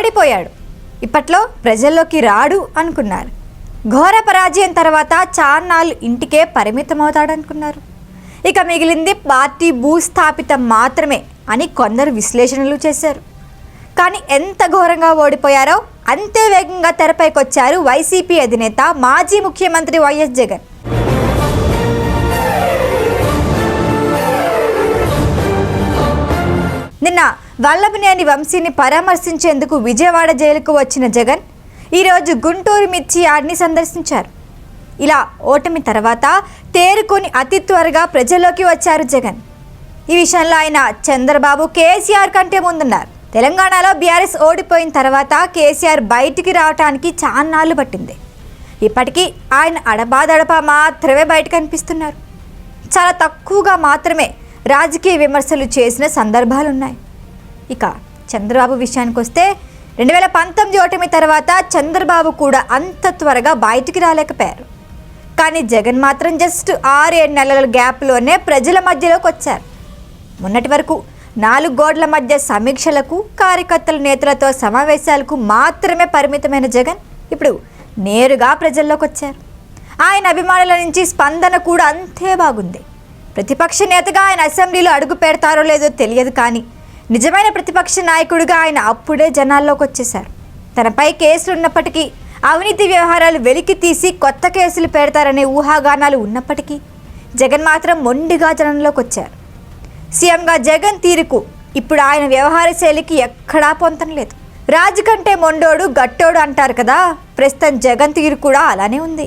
ఓడిపోయాడు. ఇప్పట్లో ప్రజల్లోకి రాడు అనుకున్నారు. ఘోర పరాజయం తర్వాత చాన్నాళ్ళు ఇంటికే పరిమితమవుతాడనుకున్నారు. ఇక మిగిలింది పార్టీ భూస్థాపితం మాత్రమే అని కొందరు విశ్లేషణలు చేశారు. కానీ ఎంత ఘోరంగా ఓడిపోయారో అంతే వేగంగా తెరపైకొచ్చారు వైసీపీ అధినేత మాజీ ముఖ్యమంత్రి వైఎస్ జగన్. నిన్న వల్లభనేని వంశీని పరామర్శించేందుకు విజయవాడ జైలుకు వచ్చిన జగన్ ఈరోజు గుంటూరు మిర్చి యార్డ్ని సందర్శించారు. ఇలా ఓటమి తర్వాత తేరుకొని అతి త్వరగా ప్రజల్లోకి వచ్చారు జగన్. ఈ విషయంలో ఆయన చంద్రబాబు కేసీఆర్ కంటే ముందున్నారు. తెలంగాణలో బీఆర్ఎస్ ఓడిపోయిన తర్వాత కేసీఆర్ బయటికి రావడానికి చాన్నాళ్ళు పట్టింది. ఇప్పటికీ ఆయన అడపాదడపా మాత్రమే బయట కనిపిస్తున్నారు చాలా తక్కువగా మాత్రమే రాజకీయ విమర్శలు చేసిన సందర్భాలున్నాయి. ఇక చంద్రబాబు విషయానికి వస్తే రెండు వేల పంతొమ్మిది ఓటమి తర్వాత చంద్రబాబు కూడా అంత త్వరగా బయటికి రాలేకపోయారు. కానీ జగన్ మాత్రం జస్ట్ ఆరేడు నెలల గ్యాప్లోనే ప్రజల మధ్యలోకి వచ్చారు. మొన్నటి వరకు నాలుగు గోడ్ల మధ్య సమీక్షలకు కార్యకర్తల నేతలతో సమావేశాలకు మాత్రమే పరిమితమైన జగన్ ఇప్పుడు నేరుగా ప్రజల్లోకి వచ్చారు. ఆయన అభిమానుల నుంచి స్పందన కూడా అంతే బాగుంది. ప్రతిపక్ష నేతగా ఆయన అసెంబ్లీలో అడుగు పెడతారో లేదో తెలియదు కానీ నిజమైన ప్రతిపక్ష నాయకుడిగా ఆయన అప్పుడే జనాల్లోకి వచ్చేశారు. తనపై కేసులు ఉన్నప్పటికీ అవినీతి వ్యవహారాలు వెలికి తీసి కొత్త కేసులు పెడతారనే ఊహాగానాలు ఉన్నప్పటికీ జగన్ మాత్రం మొండిగా జనంలోకి వచ్చారు. సీఎంగా జగన్ తీరుకు ఇప్పుడు ఆయన వ్యవహార శైలికి ఎక్కడా పొంతన లేదు. రాజు కంటే మొండోడు గట్టోడు అంటారు కదా ప్రస్తుతం జగన్ తీరు కూడా అలానే ఉంది.